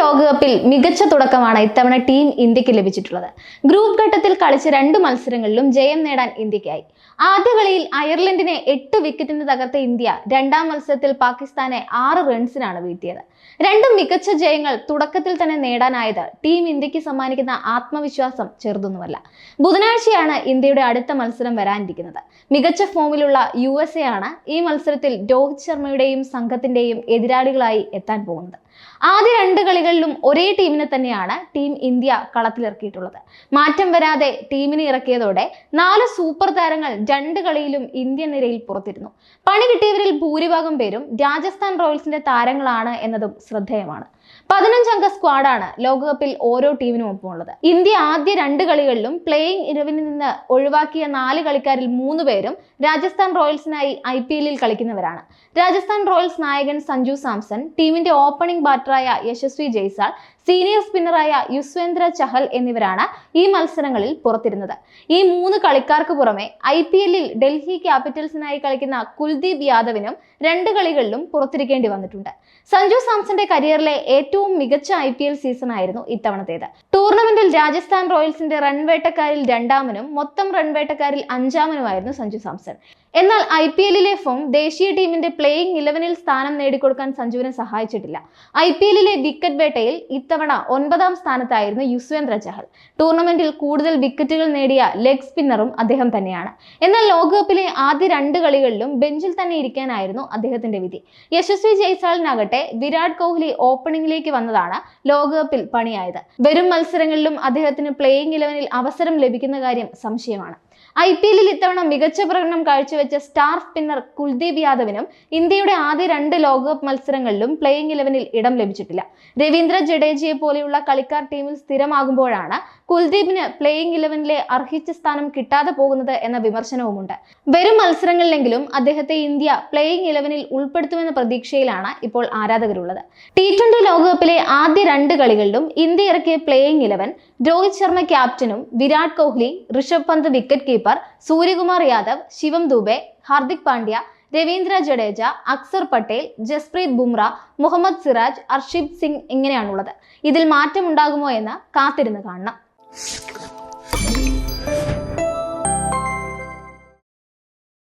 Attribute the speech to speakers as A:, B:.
A: ലോകകപ്പിൽ മികച്ച തുടക്കമാണ് ഇത്തവണ ടീം ഇന്ത്യയ്ക്ക് ലഭിച്ചിട്ടുള്ളത്. ഗ്രൂപ്പ് ഘട്ടത്തിൽ കളിച്ച രണ്ട് മത്സരങ്ങളിലും ജയം നേടാൻ ഇന്ത്യക്കായി. ആദ്യ കളിയിൽ അയർലൻഡിനെ എട്ട് വിക്കറ്റിന് തകർത്ത ഇന്ത്യ രണ്ടാം മത്സരത്തിൽ പാകിസ്ഥാനെ ആറ് റൺസിനാണ് വീഴ്ത്തിയത്. രണ്ടും മികച്ച ജയങ്ങൾ തുടക്കത്തിൽ തന്നെ നേടാനായത് ടീം ഇന്ത്യയ്ക്ക് സമ്മാനിക്കുന്ന ആത്മവിശ്വാസം ചെറുതൊന്നുമല്ല. ബുധനാഴ്ചയാണ് ഇന്ത്യയുടെ അടുത്ത മത്സരം വരാനിരിക്കുന്നത്. മികച്ച ഫോമിലുള്ള യു എസ് എ ആണ് ഈ മത്സരത്തിൽ രോഹിത് ശർമ്മയുടെയും സംഘത്തിന്റെയും എതിരാളികളായി എത്താൻ പോകുന്നത്. ആദ്യ രണ്ട് കളികളിലും ഒരേ ടീമിനെ തന്നെയാണ് ടീം ഇന്ത്യ കളത്തിലിറക്കിയിട്ടുള്ളത്. മാറ്റം വരാതെ ടീമിനെ ഇറക്കിയതോടെ നാല് സൂപ്പർ താരങ്ങൾ രണ്ട് കളിയിലും ഇന്ത്യൻ നിരയിൽ പുറത്തിരുന്നു. പണി കിട്ടിയവരിൽ ഭൂരിഭാഗം പേരും രാജസ്ഥാൻ റോയൽസിന്റെ താരങ്ങളാണ് എന്നതും ശ്രദ്ധേയമാണ്. പതിനഞ്ചംഗ സ്ക്വാഡാണ് ലോകകപ്പിൽ ഓരോ ടീമിനും ഒപ്പമുള്ളത്. ഇന്ത്യ ആദ്യ രണ്ട് കളികളിലും പ്ലേയിങ് ഇരവിനിൽ നിന്ന് ഒഴിവാക്കിയ നാല് കളിക്കാരിൽ മൂന്ന് പേരും രാജസ്ഥാൻ റോയൽസിനായി ഐ പി എല്ലിൽ കളിക്കുന്നവരാണ്. രാജസ്ഥാൻ റോയൽസ് നായകൻ സഞ്ജു സാംസൺ ടീമിന്റെ ഓപ്പണിംഗ് ബാറ്ററായ യശസ്വി ജയ്സാൾ സീനിയർ സ്പിന്നറായ യുസ്വേന്ദ്ര ചഹൽ എന്നിവരാണ് ഈ മത്സരങ്ങളിൽ പുറത്തിരുന്നത്. ഈ മൂന്ന് കളിക്കാർക്ക് പുറമെ ഐ പി എല്ലിൽ ഡൽഹി ക്യാപിറ്റൽസിനായി കളിക്കുന്ന കുൽദീപ് യാദവിനും രണ്ട് കളികളിലും പുറത്തിരിക്കേണ്ടി വന്നിട്ടുണ്ട്. സഞ്ജു സാംസന്റെ കരിയറിലെ ഏറ്റവും മികച്ച ഐ പി എൽ സീസൺ ആയിരുന്നു ഇത്തവണത്തേത്. ടൂർണമെന്റിൽ രാജസ്ഥാൻ റോയൽസിന്റെ റൺവേട്ടക്കാരിൽ രണ്ടാമനും മൊത്തം റൺവേട്ടക്കാരിൽ അഞ്ചാമനുമായിരുന്നു സഞ്ജു സാംസൺ. എന്നാൽ ഐ പി എല്ലിലെ ഫോം ദേശീയ ടീമിന്റെ പ്ലേയിങ് ഇലവനിൽ സ്ഥാനം നേടിക്കൊടുക്കാൻ സഞ്ജുവിനെ സഹായിച്ചിട്ടില്ല. ഐ പി എല്ലിലെ വിക്കറ്റ് വേട്ടയിൽ ഇത്തവണ ഒൻപതാം സ്ഥാനത്തായിരുന്നു യുസ്വേന്ദ്ര ചഹൽ. ടൂർണമെന്റിൽ കൂടുതൽ വിക്കറ്റുകൾ നേടിയ ലെഗ് സ്പിന്നറും അദ്ദേഹം തന്നെയാണ്. എന്നാൽ ലോകകപ്പിലെ ആദ്യ രണ്ട് കളികളിലും ബെഞ്ചിൽ തന്നെ ഇരിക്കാനായിരുന്നു അദ്ദേഹത്തിന്റെ വിധി. യശസ്വി ജയ്സാളിനാകട്ടെ വിരാട് കോഹ്ലി ഓപ്പണിംഗിലേക്ക് വന്നതാണ് ലോകകപ്പിൽ പണിയായത്. വരും മത്സരങ്ങളിലും അദ്ദേഹത്തിന് പ്ലേയിങ് ഇലവനിൽ അവസരം ലഭിക്കുന്ന കാര്യം സംശയമാണ്. ഐ പി എല്ലിൽ ഇത്തവണ മികച്ച പ്രകടനം കാഴ്ചവെച്ച സ്റ്റാർ സ്പിന്നർ കുൽദീപ് യാദവിനും ഇന്ത്യയുടെ ആദ്യ രണ്ട് ലോകകപ്പ് മത്സരങ്ങളിലും പ്ലേയിങ് ഇലവനിൽ ഇടം ലഭിച്ചിട്ടില്ല. രവീന്ദ്ര ജഡേജയെ പോലെയുള്ള കളിക്കാർ ടീമിൽ സ്ഥിരമാകുമ്പോഴാണ് കുൽദീപിന് പ്ലേയിങ് ഇലവനിലെ അർഹിച്ച സ്ഥാനം കിട്ടാതെ പോകുന്നത് എന്ന വിമർശനവുമുണ്ട്. വരും മത്സരങ്ങളിലെങ്കിലും അദ്ദേഹത്തെ ഇന്ത്യ പ്ലേയിങ് ഇലവനിൽ ഉൾപ്പെടുത്തുമെന്ന പ്രതീക്ഷയിലാണ് ഇപ്പോൾ ആരാധകരുള്ളത്. ടി ട്വന്റി ലോകകപ്പിലെ ആദ്യ രണ്ട് കളികളിലും ഇന്ത്യ ഇറക്കിയ പ്ലേയിങ് ഇലവൻ രോഹിത് ശർമ്മ ക്യാപ്റ്റനും വിരാട് കോഹ്ലി ഋഷഭ് പന്ത് വിക്കറ്റ് കീപ്പർ സൂര്യകുമാർ യാദവ് ശിവം ദുബെ ഹാർദിക് പാണ്ഡ്യ രവീന്ദ്ര ജഡേജ അക്സർ പട്ടേൽ ജസ്പ്രീത് ബുംറ മുഹമ്മദ് സിറാജ് അർഷിദ് സിംഗ് ഇങ്ങനെയാണുള്ളത് ഇതിൽ മാറ്റമുണ്ടാകുമോ എന്ന് കാത്തിരുന്ന് കാണണം.